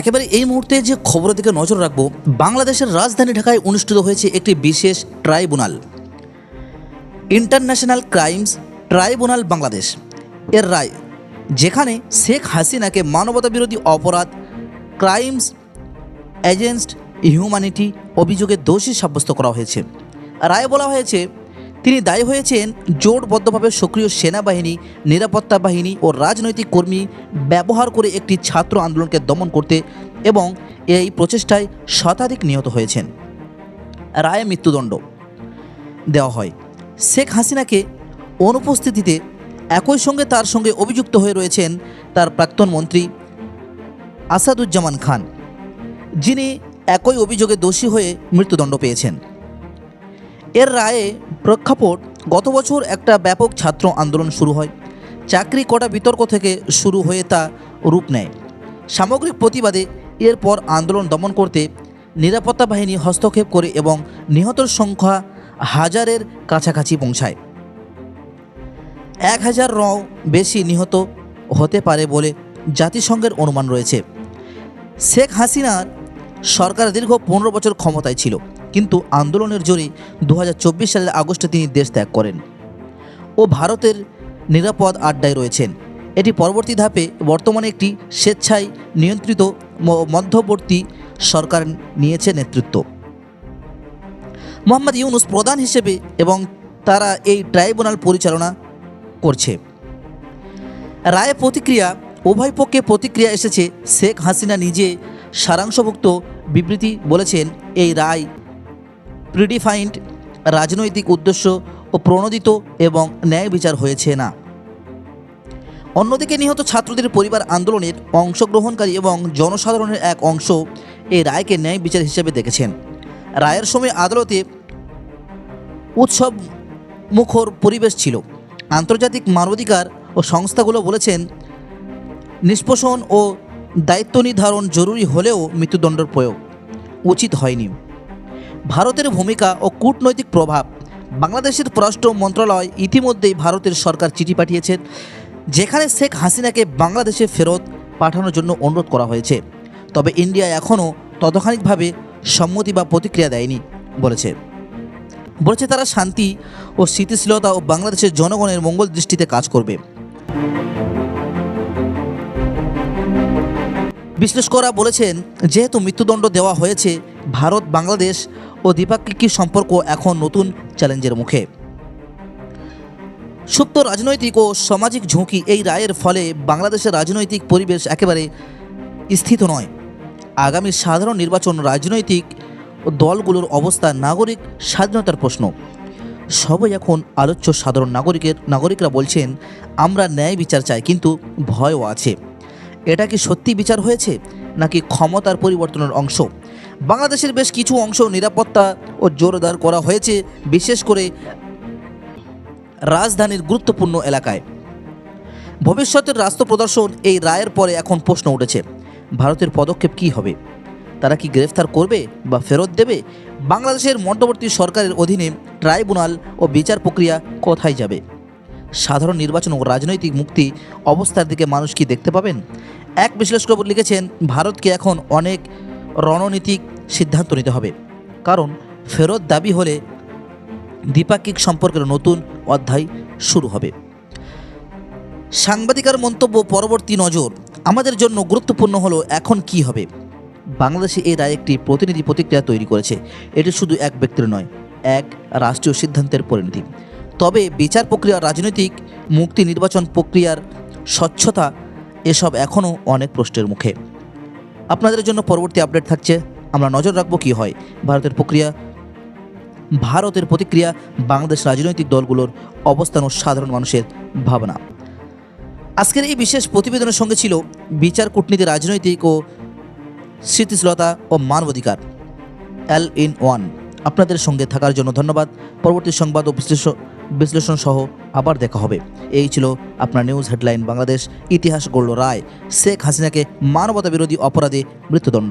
একেবারে এই মুহূর্তে যে খবরের দিকে নজর রাখব, বাংলাদেশের রাজধানী ঢাকায় অনুষ্ঠিত হয়েছে একটি বিশেষ tribunal. International crimes tribunal Bangladesh. এর রায়, যেখানে শেখ হাসিনাকে মানবতা বিরোধী অপরাধ, ক্রাইমস এগেনস্ট হিউম্যানিটি অভিযোগে দোষী সাব্যস্ত করা হয়েছে। রায়ে বলা হয়েছে তিনি দায়ী হয়েছেন জোটবদ্ধভাবে সক্রিয় সেনাবাহিনী, নিরাপত্তা বাহিনী ও রাজনৈতিক কর্মী ব্যবহার করে একটি ছাত্র আন্দোলনকে দমন করতে এবং এই প্রচেষ্টায় শতাধিক নিহত হয়েছেন। রায়ে মৃত্যুদণ্ড দেওয়া হয়। শেখ হাসিনাকে অনুপস্থিতিতে একই সঙ্গে তার সঙ্গে অভিযুক্ত হয়ে রয়েছেন তার প্রাক্তন মন্ত্রী আসাদুজ্জামান খান, যিনি একই অভিযোগে দোষী হয়ে মৃত্যুদণ্ড পেয়েছেন। এর রায়ে প্রেক্ষাপট গত বছর একটা ব্যাপক ছাত্র আন্দোলন শুরু হয়। চাকরি কটা বিতর্ক থেকে শুরু হয়ে তা রূপ নেয়। সামগ্রিক প্রতিবাদে এরপর আন্দোলন দমন করতে নিরাপত্তা বাহিনী হস্তক্ষেপ করে এবং নিহতর সংখ্যা হাজারের কাছাকাছি পৌঁছায়। এক হাজার রও বেশি নিহত হতে পারে বলে জাতিসংঘের অনুমান রয়েছে। শেখ হাসিনার সরকার দীর্ঘ পনেরো বছর ক্ষমতায় ছিল। কিন্তু আন্দোলনের জোরে দু হাজার চব্বিশ সালের আগস্টে তিনি দেশ ত্যাগ করেন ও ভারতের নিরাপদ আড্ডায় রয়েছেন। এটি পরবর্তী ধাপে বর্তমানে একটি স্বেচ্ছায় নিয়ন্ত্রিত মধ্যবর্তী সরকার নিয়েছে নেতৃত্ব। মোহাম্মদ ইউনুস প্রধান হিসেবে এবং তারা এই ট্রাইব্যুনাল পরিচালনা করছে। রায়ে প্রতিক্রিয়া, উভয় পক্ষে প্রতিক্রিয়া এসেছে, শেখ হাসিনা নিজে সারাংশভুক্ত বিবৃতি বলেছেন, এই রায় প্রিডিফাইন্ড রাজনৈতিক উদ্দেশ্য ও প্রণোদিত এবং ন্যায় বিচার হয়েছে না। অন্যদিকে নিহত ছাত্রদের পরিবার আন্দোলনের অংশগ্রহণকারী এবং জনসাধারণের এক অংশ এই রায়কে ন্যায় বিচার হিসেবে দেখেছেন। রায়ের সময় আদালতে উৎসব মুখর পরিবেশ ছিল। আন্তর্জাতিক মানবাধিকার ও সংস্থাগুলো বলেছেন, নিষ্পোষণ ও দায়িত্ব নির্ধারণ জরুরি হলেও মৃত্যুদণ্ডের প্রয়োগ উচিত হয়নি। ভারতের ভূমিকা ও কূটনৈতিক প্রভাব। বাংলাদেশের পররাষ্ট্র মন্ত্রণালয় ইতিমধ্যেই ভারতের সরকার চিঠি পাঠিয়েছে, যেখানে শেখ হাসিনাকে বাংলাদেশে ফেরত পাঠানোর জন্য অনুরোধ করা হয়েছে। তবে ইন্ডিয়া এখনও ততখানিকভাবে সম্মতি বা প্রতিক্রিয়া দেয়নি, বলেছে। বলেছে তারা শান্তি ও স্থিতিশীলতা ও বাংলাদেশের জনগণের মঙ্গল দৃষ্টিতে কাজ করবে। বিশ্লেষকরা বলেছেন, যেহেতু মৃত্যুদণ্ড দেওয়া হয়েছে, ভারত, বাংলাদেশ ও দ্বিপাক্ষিক সম্পর্ক এখন নতুন চ্যালেঞ্জের মুখে। সুপ্ত রাজনৈতিক ও সামাজিক ঝুঁকি এই রায়ের ফলে বাংলাদেশের রাজনৈতিক পরিবেশ একেবারে স্থিত নয়। আগামী সাধারণ নির্বাচন রাজনৈতিক দলগুলোর অবস্থা নাগরিক স্বাধীনতার প্রশ্ন। সবাই এখন আলোচ্য সাধারণ নাগরিকের নাগরিকরা বলছেন, আমরা ন্যায় বিচার চাই, কিন্তু ভয়ও আছে। এটা কি সত্যি বিচার হয়েছে, নাকি ক্ষমতার পরিবর্তনের অংশ? বাংলাদেশের বেশ কিছু অংশ নিরাপত্তা ও জোরদার করা হয়েছে, বিশেষ করে রাজধানীর গুরুত্বপূর্ণ এলাকায়। ভবিষ্যতের রাষ্ট্র প্রদর্শন এই রায়ের পরে এখন প্রশ্ন উঠেছে, ভারতের পদক্ষেপ কী হবে? তারা কি গ্রেফতার করবে বা ফেরত দেবে? বাংলাদেশের মধ্যবর্তী সরকারের অধীনে ট্রাইব্যুনাল ও বিচার প্রক্রিয়া কোথায় যাবে? সাধারণ নির্বাচন ও রাজনৈতিক মুক্তি অবস্থার দিকে মানুষ কি দেখতে পাবেন? এক বিশ্লেষক লিখেছেন, ভারতকে এখন অনেক রণনীতিক সিদ্ধান্ত নিতে হবে। কারণ, ফেরত দাবি হলে দ্বিপাক্ষিক সম্পর্কের নতুন অধ্যায় শুরু হবে। সাংবাদিকার মন্তব্য পরবর্তী নজর। আমাদের জন্য গুরুত্বপূর্ণ হলো এখন কি হবে? বাংলাদেশে এই রায় একটি প্রতিনিধি প্রতিক্রিয়া তৈরি করেছে। এটি শুধু এক ব্যক্তির নয়, এক রাষ্ট্রীয় সিদ্ধান্তের পরিণতি। তবে বিচার প্রক্রিয়া, রাজনৈতিক মুক্তি নির্বাচন প্রক্রিয়ার স্বচ্ছতা এসব এখনও অনেক প্রশ্নের মুখে। আপনাদের জন্য পরবর্তী আপডেট থাকছে। আমরা নজর রাখব কী হয়। ভারতের প্রক্রিয়া, ভারতের প্রতিক্রিয়া, বাংলাদেশ রাজনৈতিক দলগুলোর অবস্থান ও সাধারণ মানুষের ভাবনা। আজকের এই বিশেষ প্রতিবেদনের সঙ্গে ছিল বিচার কূটনীতি রাজনৈতিক ও স্থিতিশীলতা ও মানবাধিকার এল ইন ওয়ান আপনাদের সঙ্গে থাকার জন্য ধন্যবাদ। পরবর্তী সংবাদ ও বিশ্লেষণ সহ আবার দেখা হবে। এই ছিল আপনার নিউজ হেডলাইন বাংলাদেশ ইতিহাস গড়ল রায়। শেখ হাসিনাকে মানবতা বিরোধী অপরাধে মৃত্যুদণ্ড।